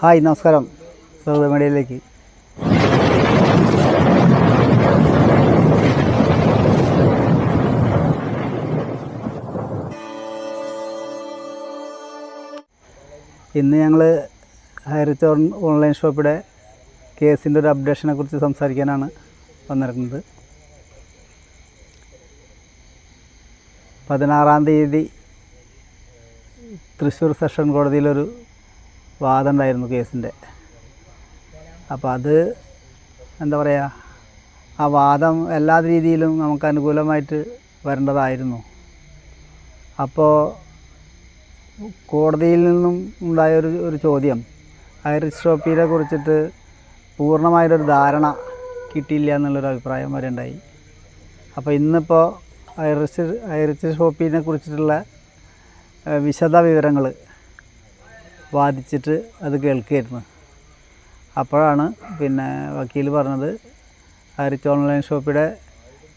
Hi നമസ്കാരം. സൗദമേഡിയയിലേക്ക് ഇന്ന് ഞങ്ങൾ ഹൈറിച്ച് ഓൺലൈൻ ഷോപ്പിടെ കേസിന്റെ ഒരു അപ്ഡേഷനെ കുറിച്ച് സംസാരിക്കാനാണ് വന്നിരിക്കുന്നത്. പതിനാറാം തീയതി തൃശ്ശൂർ സെഷൻ കോടതിയിലൊരു വാദം ഉണ്ടായിരുന്നു കേസിന്റെ. അപ്പോൾ അത് എന്താ പറയുക ആ വാദം എല്ലാ രീതിയിലും നമുക്ക് അനുകൂലമായിട്ട് വരേണ്ടതായിരുന്നു. അപ്പോൾ കോടതിയിൽ നിന്നും ഉണ്ടായ ഒരു ചോദ്യം ഐറിസ്ട്രോപ്പിയെ കുറിച്ചിട്ട് പൂർണമായൊരു ധാരണ കിട്ടിയില്ല എന്നുള്ളൊരു അഭിപ്രായം വരെ ഉണ്ടായി. അപ്പോൾ ഇന്നിപ്പോൾ ഐറിസ് ഐറിഷ് ഷോപ്പിനെ കുറിച്ചിട്ടുള്ള വിശദ വിവരങ്ങൾ വാദിച്ചിട്ട് അത് കേൾക്കുകയായിരുന്നു. അപ്പോഴാണ് പിന്നെ വക്കീൽ പറഞ്ഞത് ഹരിച്ച് ഓൺലൈൻ ഷോപ്പിയുടെ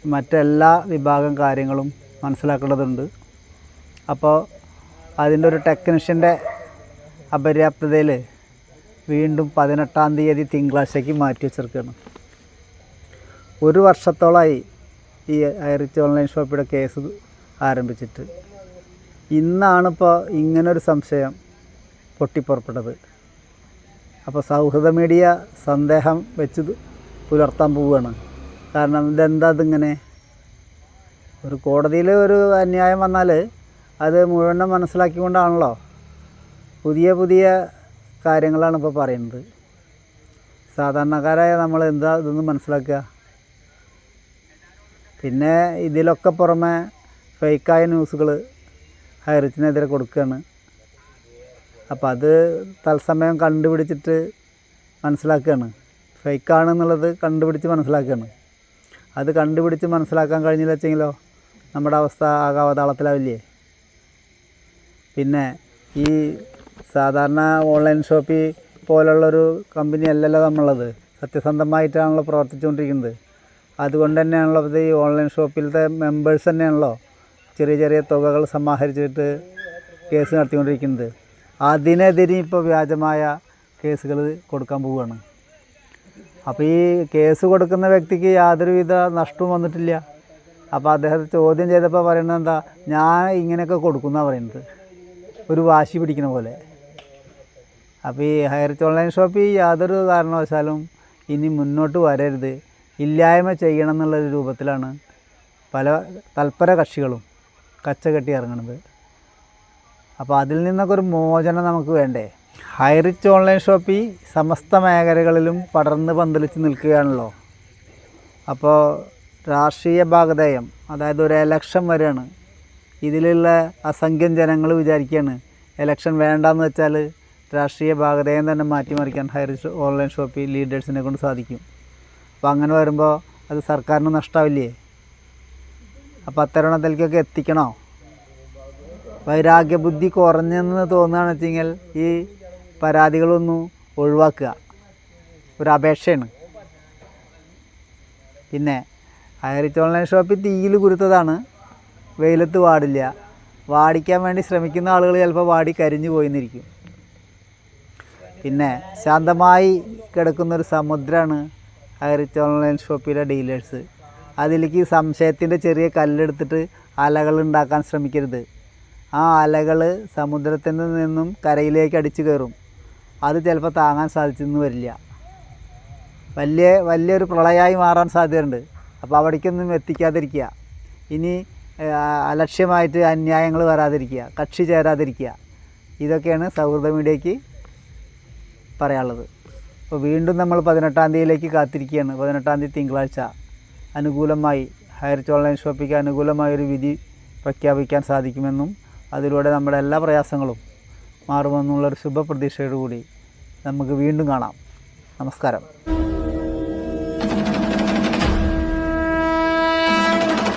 മറ്റെല്ലാ വിഭാഗം കാര്യങ്ങളും മനസ്സിലാക്കേണ്ടതുണ്ട്. അപ്പോൾ അതിന്റെ ഒരു ടെക്നീഷ്യന്റെ അപര്യാപ്തതയിൽ വീണ്ടും പതിനെട്ടാം തീയതി തിങ്കളാഴ്ചയ്ക്ക് മാറ്റി വെച്ചിരിക്കുകയാണ്. ഒരു വർഷത്തോളമായി ഈ ഐറിച്ച് ഓൺലൈൻ ഷോപ്പിയുടെ കേസ് ആരംഭിച്ചിട്ട്. ഇന്നാണിപ്പോൾ ഇങ്ങനൊരു സംശയം പൊട്ടിപ്പുറപ്പെട്ടത്. അപ്പോൾ സൗഹൃദ മീഡിയ സന്ദേഹം വെച്ച് പുലർത്താൻ പോവുകയാണ്. കാരണം ഇതെന്താ ഇതിങ്ങനെ ഒരു കോടതിയിൽ ഒരു അന്യായം വന്നാൽ അത് മുഴുവനും മനസ്സിലാക്കിക്കൊണ്ടാണല്ലോ പുതിയ പുതിയ കാര്യങ്ങളാണ് ഇപ്പോൾ പറയുന്നത്. സാധാരണക്കാരായ നമ്മൾ എന്താ ഇതൊന്നും മനസ്സിലാക്കുക പിന്നെ ഇതിലൊക്കെ പുറമെ ഫേക്കായ ന്യൂസുകൾ ഹൈറിച്ചിനെതിരെ കൊടുക്കുകയാണ് അപ്പോൾ അത് തത്സമയം കണ്ടുപിടിച്ചിട്ട് മനസ്സിലാക്കുകയാണ് ഫേക്കാണെന്നുള്ളത് കണ്ടുപിടിച്ച് മനസ്സിലാക്കുകയാണ് അത് കണ്ടുപിടിച്ച് മനസ്സിലാക്കാൻ കഴിഞ്ഞില്ല വെച്ചെങ്കിലോ നമ്മുടെ അവസ്ഥ ആകാവതാളത്തിലാവില്ലേ പിന്നെ ഈ സാധാരണ ഓൺലൈൻ ഷോപ്പിൽ പോലുള്ളൊരു കമ്പനി അല്ലല്ലോ നമ്മളുള്ളത്. സത്യസന്ധമായിട്ടാണല്ലോ പ്രവർത്തിച്ചുകൊണ്ടിരിക്കുന്നത്. അതുകൊണ്ട് തന്നെയാണല്ലോ ഇത് ഈ ഓൺലൈൻ ഷോപ്പിലത്തെ മെമ്പേഴ്സ് തന്നെയാണല്ലോ ചെറിയ ചെറിയ തുകകൾ സമാഹരിച്ചിട്ട് കേസ് നടത്തിക്കൊണ്ടിരിക്കുന്നത്. അതിനെതിരെ ഇപ്പോൾ വ്യാജമായ കേസുകൾ കൊടുക്കാൻ പോവുകയാണ്. അപ്പോൾ ഈ കേസ് കൊടുക്കുന്ന വ്യക്തിക്ക് യാതൊരുവിധ നഷ്ടവും വന്നിട്ടില്ല. അപ്പോൾ അദ്ദേഹത്തെ ചോദ്യം ചെയ്തപ്പോൾ പറയുന്നത് എന്താ? ഞാൻ ഇങ്ങനെയൊക്കെ കൊടുക്കുന്ന പറയുന്നത്. ഒരു വാശി പിടിക്കുന്ന പോലെ. അപ്പോൾ ഈ ഹയർച്ച് ഓൺലൈൻ ഷോപ്പ് യാതൊരു കാരണവശാലും ഇനി മുന്നോട്ട് വരരുത്. ഇല്ലായ്മ ചെയ്യണം എന്നുള്ളൊരു രൂപത്തിലാണ് പല തൽപര കക്ഷികളും കച്ച കെട്ടി ഇറങ്ങുന്നത് അപ്പോൾ അതിൽ നിന്നൊക്കെ ഒരു മോചനം നമുക്ക് വേണ്ടേ? ഹൈറിച്ച് ഓൺലൈൻ ഷോപ്പി സമസ്ത മേഖലകളിലും പടർന്ന് പന്തലിച്ച് നിൽക്കുകയാണല്ലോ. അപ്പോൾ രാഷ്ട്രീയ ഭാഗധേയം അതായത് ഒരു എലക്ഷൻ വരെയാണ്. ഇതിലുള്ള അസംഖ്യം ജനങ്ങൾ വിചാരിക്കുകയാണ് എലക്ഷൻ വേണ്ടാന്ന് വെച്ചാൽ രാഷ്ട്രീയ ഭാഗധേയം തന്നെ മാറ്റിമറിക്കാൻ ഹൈറിച്ച് ഓൺലൈൻ ഷോപ്പി ലീഡേഴ്സിനെ കൊണ്ട് സാധിക്കും. അപ്പോൾ അങ്ങനെ വരുമ്പോൾ അത് സർക്കാരിന് നഷ്ടമാവില്ലേ അപ്പോൾ അത്തരണത്തിലേക്കൊക്കെ എത്തിക്കണോ? വൈരാഗ്യബുദ്ധി കുറഞ്ഞെന്ന് തോന്നുകയാണെന്ന് വെച്ചെങ്കിൽ ഈ പരാതികളൊന്നും ഒഴിവാക്കുക. ഒരു അപേക്ഷയാണ്. പിന്നെ ഹയറിച്ച് ഓൺലൈൻ ഷോപ്പിൽ തീയിൽ കുരുത്തതാണ്. വെയിലത്ത് വാടില്ല. വാടിക്കാൻ വേണ്ടി ശ്രമിക്കുന്ന ആളുകൾ ചിലപ്പോൾ വാടി കരിഞ്ഞു പോയിന്നിരിക്കും. പിന്നെ ശാന്തമായി കിടക്കുന്നൊരു സമുദ്രമാണ് ഹയറിച്ച് ഓൺലൈൻ ഷോപ്പിലെ ഡീലേഴ്സ്. അതിലേക്ക് സംശയത്തിന്റെ ചെറിയ കല്ലെടുത്തിട്ട് അലകൾ ഉണ്ടാക്കാൻ ശ്രമിക്കരുത്. ആ അലകൾ സമുദ്രത്തിൽ നിന്നും കരയിലേക്ക് അടിച്ചു കയറും. അത് ചിലപ്പോൾ താങ്ങാൻ സാധിച്ചെന്ന് വരില്ല. വലിയ വലിയൊരു പ്രളയമായി മാറാൻ സാധ്യതയുണ്ട്. അപ്പോൾ അവിടേക്കൊന്നും എത്തിക്കാതിരിക്കുക. ഇനി അലക്ഷ്യമായിട്ട് അന്യായങ്ങൾ വരാതിരിക്കുക. കക്ഷി ചേരാതിരിക്കുക. ഇതൊക്കെയാണ് സൗഹൃദ മീഡിയയ്ക്ക് പറയാനുള്ളത്. അപ്പോൾ വീണ്ടും നമ്മൾ പതിനെട്ടാം തീയതിയിലേക്ക് കാത്തിരിക്കുകയാണ്. പതിനെട്ടാം തീയതി തിങ്കളാഴ്ച. അനുകൂലമായി ഹയർ ഓൺലൈൻ ഷോപ്പിക്ക് അനുകൂലമായൊരു വിധി പ്രഖ്യാപിക്കാൻ സാധിക്കുമെന്നും അതിലൂടെ നമ്മുടെ എല്ലാ പ്രയാസങ്ങളും മാറുമെന്നുള്ളൊരു ശുഭപ്രതീക്ഷയോടുകൂടി നമുക്ക് വീണ്ടും കാണാം. നമസ്കാരം.